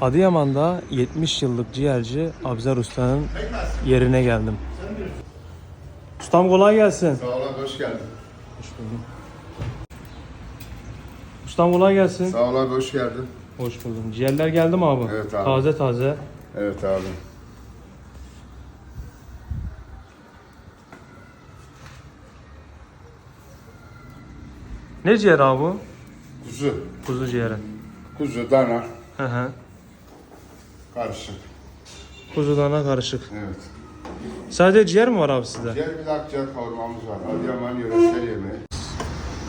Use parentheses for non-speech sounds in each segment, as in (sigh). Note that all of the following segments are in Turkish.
Adıyaman'da 70 yıllık ciğerci Abzar Usta'nın yerine geldim. Ustam kolay gelsin. Sağ olun, hoş geldin. Ustam kolay gelsin. Sağ olun, hoş geldin. Hoş buldum. Ciğerler geldi mi abi? Evet abi. Taze taze. Evet abi. Ne ciğer abi bu? Kuzu, Kuzu ciğeri. kuzu, dana, Hı hı. Karışık. Kuzu dana karışık. Evet. Sadece ciğer mi var abi sizde? Diğer bir de akciğer kavurmamız var. Adıyaman yöresel yemeği.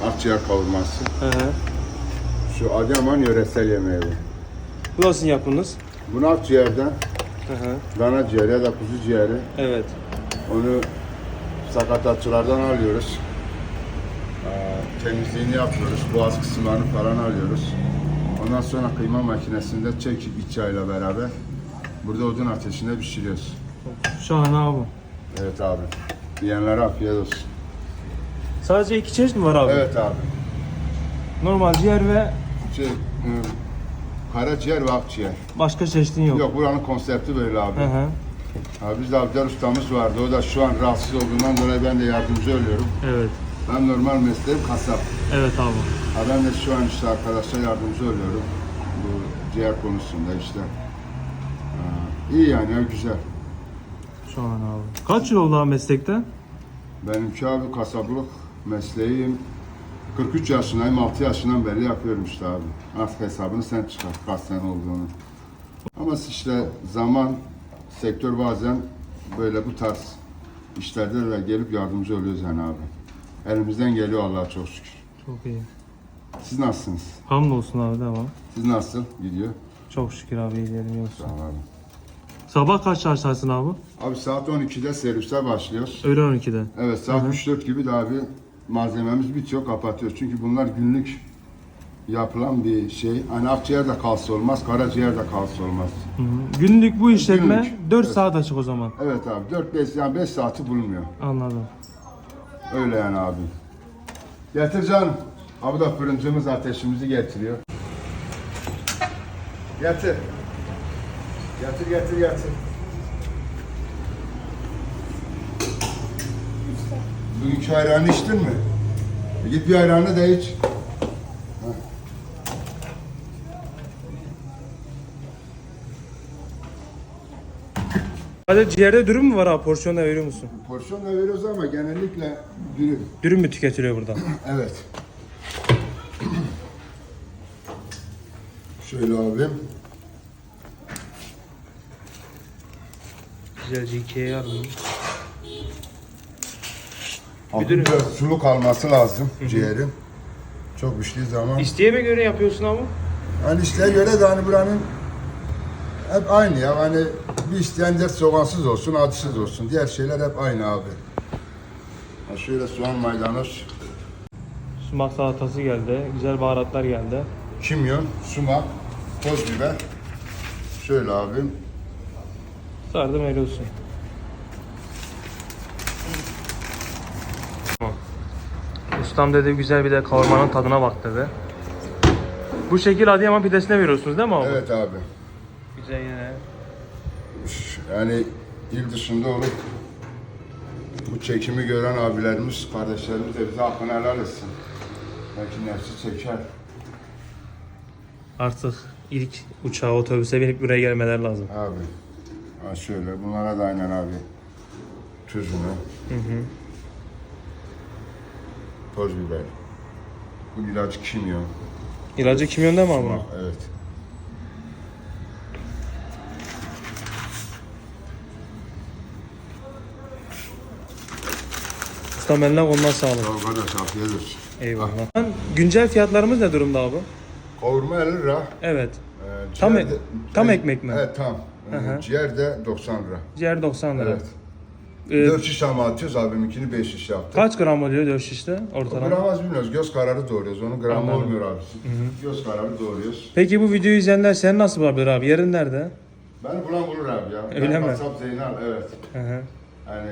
Akciğer kavurması. Hı hı. Şu Adıyaman yöresel yemeği bu. Bu nasıl yapınız? Bunu akciğerden Hı hı. dana ciğeri ya da kuzu ciğeri Evet. onu sakatatçılardan alıyoruz. Ee, temizliğini yapıyoruz. Boğaz kısımlarını falan alıyoruz. Ondan sonra kıyma makinesinde çekip iç yağıyla beraber burada odun ateşinde pişiriyoruz. Şahane abi. Evet abi. Yiyenlere afiyet olsun. Sadece iki çeşit mi var abi? Evet abi. Normal ciğer ve Şey, e, karaciğer ve akciğer. başka çeşitin yok. Yok buranın konsepti böyle abi. Hı hı. Abi bizde Abdel ustamız vardı. O da şu an rahatsız olduğundan dolayı ben de yardımcı oluyorum. Evet. Ben normal mesleğim kasap. Evet abi. Ha ben de şu an işte arkadaşlar yardımcı oluyorum. Bu ciğer konusunda işte. Ha, iyi yani ya, güzel. Şahane abi. Kaç yıl oldu abi meslekte? Benimki abi kasaplık mesleğim. 43 yaşındayım, 6 yaşından beri yapıyorum işte abi. Artık hesabını sen çıkar kaç sene olduğunu. Ama işte zaman, sektör bazen böyle bu tarz işlerde de gelip yardımcı oluyoruz yani abi. Elimizden geliyor Allah'a çok şükür. Çok iyi. Siz nasılsınız? Hamdolsun abi devam. Siz nasıl gidiyor? Çok şükür abi iyilerim yoksa. Sağ ol abi. Sabah kaç açarsın abi? Abi saat 12'de servise başlıyoruz. Öğlen 12'de. Evet saat 3-4 gibi de abi malzememiz bitiyor kapatıyoruz. Çünkü bunlar günlük yapılan bir şey. Hani akciğer de kalsa olmaz, karaciğer de kalsa olmaz. Hı hı. Günlük bu işletme Günlük. 4 Evet. saat açık o zaman. Evet abi 4-5 yani 5 saati bulmuyor. Anladım. Öyle yani abi. Getir canım. Abi da fırıncımız ateşimizi getiriyor. Getir. Getir getir getir. Bugünkü ayranı içtin mi? E Git bir ayranı da iç. Hadi ciğerde dürüm mü var abi? Porsiyonda veriyor musun? Porsiyon da veriyoruz ama genellikle dürüm. Dürüm mü tüketiliyor burada? (clears throat) Evet. (clears throat) Şöyle abim. Güzelce ikiye yardım. Hafif dürüm. biraz suluk alması lazım ciğerin. Çok piştiği zaman. İsteğe göre yapıyorsun abi? Hani isteğe göre de hani buranın hep aynı ya. Hani bir isteyen de soğansız olsun, acısız olsun. Diğer şeyler hep aynı abi. Ha şöyle soğan maydanoz, Sumak salatası geldi. Güzel baharatlar geldi. kimyon, sumak, toz biber. Şöyle abim. Sardım veriyorsun. Ustam dedi güzel bir de kavurmanın tadına bak dedi. Bu şekil Adıyaman pidesine veriyorsunuz değil mi abi? Evet abi. Güzel yine. Yani il dışında olup bu çekimi gören abilerimiz, kardeşlerimiz de bize hakkını helal etsin. Belki nefsi çeker. Artık ilk uçağa otobüse binip buraya gelmeler lazım. Abi. Ha şöyle bunlara da aynen abi. Tuzunu. Toz biber. Bu ilacı kimyon. İlacı kimyon değil mi abi? Sumak, Evet. Ustam eline koluna sağlık. Sağ ol kardeş afiyet olsun. Eyvallah. Güncel fiyatlarımız ne durumda abi? Kavurma 50 lira. Evet. Ee, Tam ciğer ek- de- tam ekmek mi? Evet tam. Ee, hı. Ciğer de 90 lira. Ciğer 90 lira. Evet. Ee, 4 şiş ama atıyoruz abiminkini 5 şiş yaptık. kaç gram oluyor 4 şişte O ortalama? gramaj bilmiyoruz. Göz kararı doğruyoruz. Onun gramı Anladım. olmuyor abi. Göz kararı doğruyoruz. Peki bu videoyu izleyenler seni nasıl bulabilir abi? Yerin nerede? Beni bulan bulur abi ya. Öyle ben mi? WhatsApp Zeynal evet. Hı hı. Yani